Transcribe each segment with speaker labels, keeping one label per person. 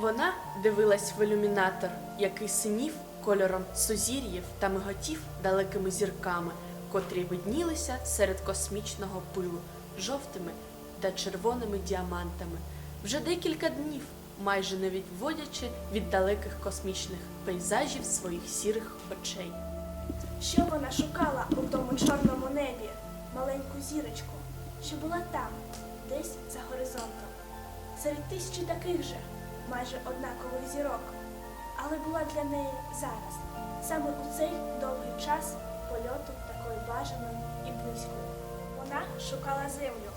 Speaker 1: Вона дивилась в ілюмінатор, який синів кольором сузір'їв та миготів далекими зірками, котрі виднілися серед космічного пилу, жовтими та червоними діамантами. Вже декілька днів, майже не відводячи від далеких космічних пейзажів своїх сірих очей.
Speaker 2: Що вона шукала у тому чорному небі? Маленьку зірочку, що була там, десь за горизонтом. Серед тисячі таких же, майже однакових зірок. Але була для неї зараз, саме у цей довгий час польоту такою бажаною і близькою. Вона шукала землю,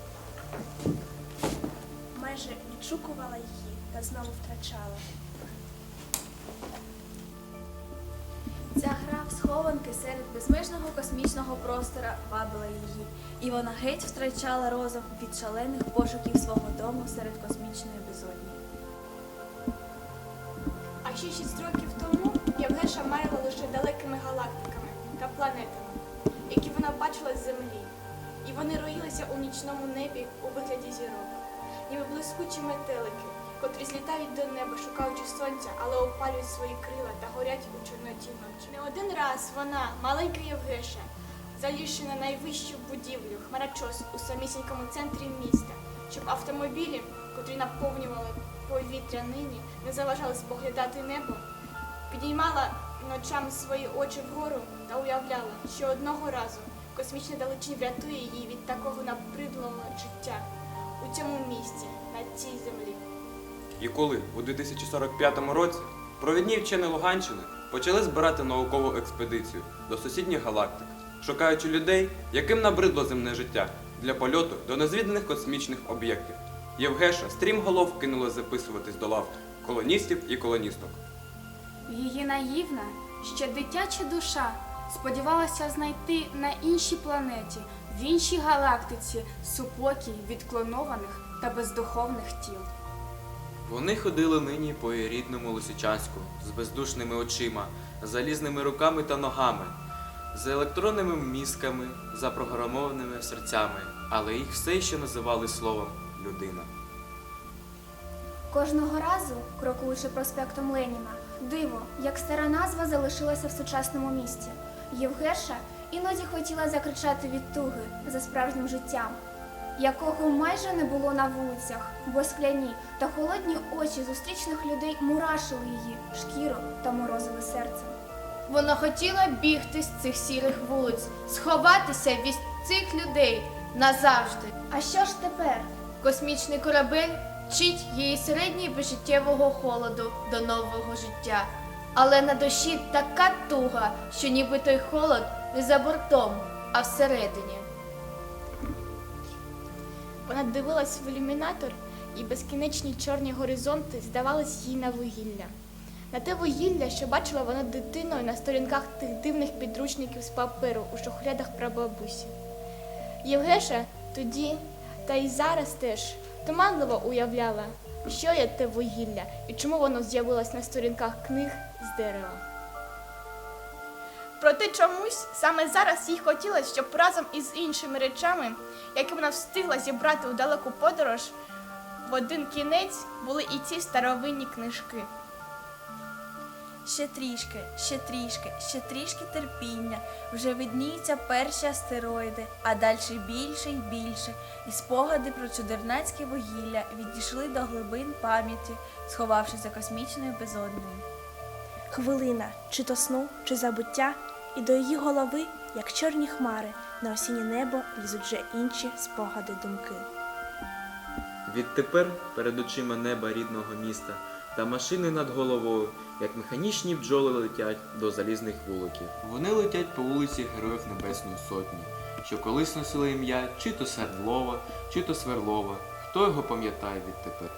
Speaker 2: майже відшукувала її та знову втрачала.
Speaker 3: Ця гра в схованки серед безмежного космічного простора вабила її, і вона геть втрачала розум від шалених пошуків свого дому серед космічної безодні.
Speaker 4: Ще шість років тому Євгеша марила лише далекими галактиками та планетами, які вона бачила з Землі. І вони роїлися у нічному небі у вигляді зірок, ніби блискучі метелики, котрі злітають до неба, шукаючи сонця, але опалюють свої крила та горять у чорноті ночі. Не один раз вона, маленька Євгеша, залізши на найвищу будівлю, хмарочос у самісінькому центрі міста, щоб автомобілі, котрі наповнювали повітря нині, не заважали споглядати небо, підіймала ночами свої очі вгору та уявляла, що одного разу космічна далечінь врятує її від такого набридлого життя у цьому місці, на цій землі.
Speaker 5: І коли у 2045 році провідні вчені Луганщини почали збирати наукову експедицію до сусідніх галактик, шукаючи людей, яким набридло земне життя для польоту до незвіданих космічних об'єктів. Євгеша стрімголов кинула записуватись до лав колоністів і колоністок.
Speaker 6: Її наївна, ще дитяча душа сподівалася знайти на іншій планеті, в іншій галактиці супокій від клонованих та бездуховних тіл.
Speaker 7: Вони ходили нині по її рідному Лисичанську з бездушними очима, залізними руками та ногами, з електронними мізками, запрограмованими серцями, але їх все ще називали словом людина.
Speaker 8: Кожного разу, крокуючи проспектом Леніна, диво, як стара назва залишилася в сучасному місті. Євгеша іноді хотіла закричати від туги за справжнім життям, якого майже не було на вулицях, бо скляні та холодні очі зустрічних людей мурашили її шкіру та морозили серце.
Speaker 9: Вона хотіла бігти з цих сірих вулиць, сховатися від цих людей назавжди.
Speaker 8: А що ж тепер?
Speaker 9: Космічний корабель вчить її середньої безжиттєвого холоду до нового життя. Але на душі така туга, що ніби той холод не за бортом, а всередині.
Speaker 4: Вона дивилась в ілюмінатор, і безкінечні чорні горизонти здавались їй на вугілля. На те вугілля, що бачила вона дитиною на сторінках тих дивних підручників з паперу у шухлядах прабабусі. Євгеша тоді, та й зараз теж, туманливо уявляла, що є те вугілля і чому воно з'явилось на сторінках книг з дерева. Проте чомусь саме зараз їй хотілося, щоб разом із іншими речами, які вона встигла зібрати у далеку подорож, в один кінець були і ці старовинні книжки.
Speaker 3: Ще трішки, ще трішки, ще трішки терпіння. Вже видніються перші астероїди, а далі більше й більше. І спогади про чудернацьке вугілля відійшли до глибин пам'яті, сховавшись за космічною безоднею.
Speaker 2: Хвилина, чи то сну, чи забуття, і до її голови, як чорні хмари, на осіннє небо лізуть вже інші спогади думки.
Speaker 7: Відтепер перед очима неба рідного міста та машини над головою, як механічні бджоли летять до залізних вуликів. Вони летять по вулиці Героїв Небесної Сотні, що колись носили ім'я чи то Свердлова, чи то Сверлова. Хто його пам'ятає відтепер?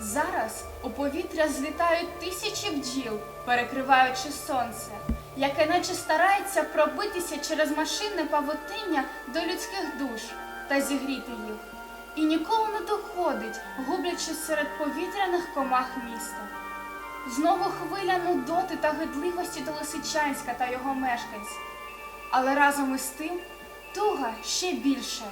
Speaker 6: Зараз у повітря злітають тисячі бджіл, перекриваючи сонце, яке наче старається пробитися через машинне павутиння до людських душ та зігріти їх. І ніколи не доходить, гублячись серед повітряних комах міста. Знову хвиля нудоти та гидливості до Лисичанська та його мешканців. Але разом із тим туга ще більше.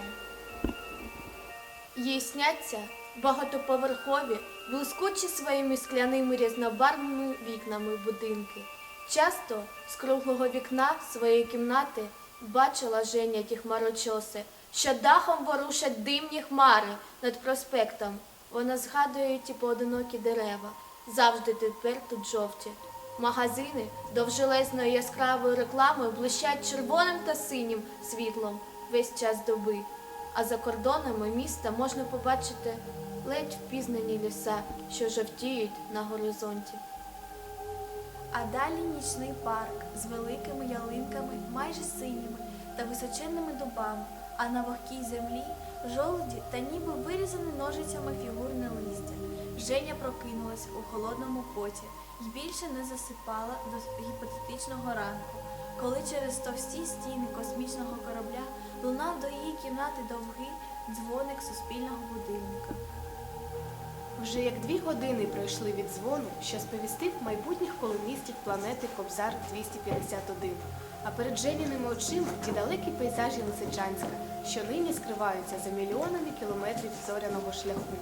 Speaker 9: Їй сняться багатоповерхові, блискучі своїми скляними різнобарвними вікнами будинки. Часто з круглого вікна своєї кімнати бачила Женя ті хмарочоси, що дахом ворушать димні хмари над проспектом. Вона згадує ті поодинокі дерева, завжди тепер тут жовті. Магазини довжелезною яскравою рекламою блищать червоним та синім світлом весь час доби. А за кордонами міста можна побачити ледь впізнані ліса, що жовтіють на горизонті.
Speaker 3: А далі нічний парк з великими ялинками, майже синіми та височенними дубами, а на вогкій землі жолуді та ніби вирізане ножицями фігурне листя. Женя прокинулась у холодному поті і більше не засипала до гіпотетичного ранку, коли через товсті стіни космічного корабля лунав до її кімнати довгий дзвоник суспільного будильника.
Speaker 10: Вже як дві години пройшли від дзвону, що сповістив майбутніх колоністів планети Кобзар 251. А перед Женіними очима ті далекі пейзажі Лисичанська, що нині скриваються за мільйонами кілометрів зоряного шляху.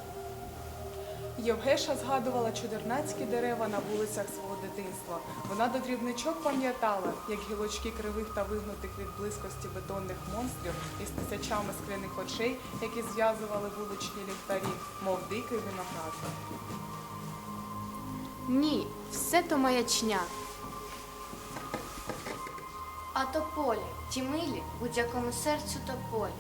Speaker 11: Євгеша згадувала чудернацькі дерева на вулицях свого дитинства. Вона до дрібничок пам'ятала, як гілочки кривих та вигнутих від близькості бетонних монстрів із тисячами скляних очей, які зв'язували вуличні ліхтарі, мов дикий виноград.
Speaker 10: Ні, все то маячня.
Speaker 9: А тополі, ті милі, будь-якому серцю тополі,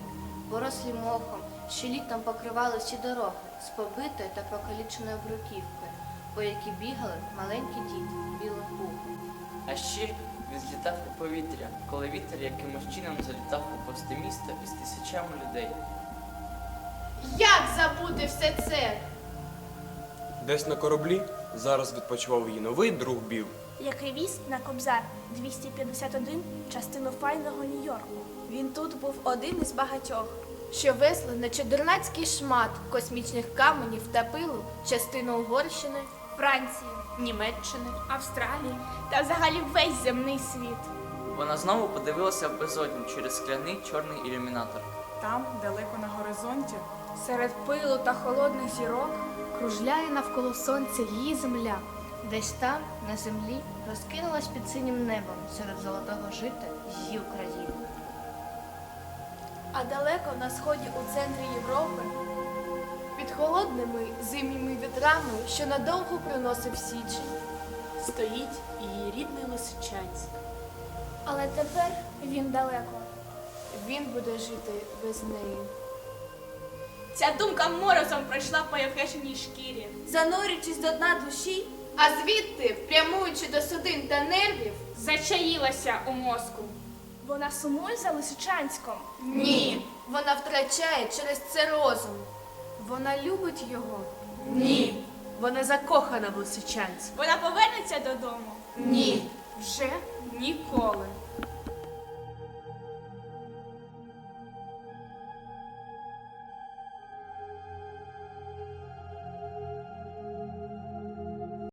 Speaker 9: порослі мохом, що літом покривали всі дороги з побитою та покаліченою бруківкою, по якій бігали маленькі діти білим пухом.
Speaker 12: А ще він злітав у повітря, коли вітер якимось чином залітав у повсте місто із тисячами людей.
Speaker 9: Як забути все це?
Speaker 5: Десь на кораблі зараз відпочивав її новий друг Біл.
Speaker 2: який віз на Кобзар 251 частину файного Нью-Йорку.
Speaker 3: Він тут був один із багатьох.
Speaker 9: Що везли на чудернацький шмат космічних каменів та пилу частину Угорщини,
Speaker 2: Франції,
Speaker 1: Німеччини.
Speaker 2: Австралії та взагалі весь земний світ.
Speaker 12: Вона знову подивилася в безодню через скляний чорний ілюмінатор.
Speaker 11: Там, далеко на горизонті,
Speaker 3: Серед пилу та холодних зірок
Speaker 9: кружляє навколо сонця її земля. Десь там, на землі, розкинулась під синім небом серед золотого жита її Україна.
Speaker 3: А далеко на сході у центрі Європи
Speaker 9: Під холодними зимніми вітрами, що надовго приносив січень.
Speaker 1: Стоїть її рідний Лисичанськ.
Speaker 8: Але тепер він далеко.
Speaker 9: Він буде жити без неї.
Speaker 4: Ця думка морозом пройшла по Євгешиній шкірі.
Speaker 3: занурюючись до дна душі,
Speaker 9: А звідти, прямуючи до судин та нервів,
Speaker 6: Зачаїлася у мозку.
Speaker 2: Вона сумує за Лисичанськом.
Speaker 9: ні, вона втрачає через це розум.
Speaker 3: вона любить його.
Speaker 1: Ні, вона закохана в Лисичанськ.
Speaker 4: Вона повернеться додому.
Speaker 9: Ні,
Speaker 6: Вже ніколи.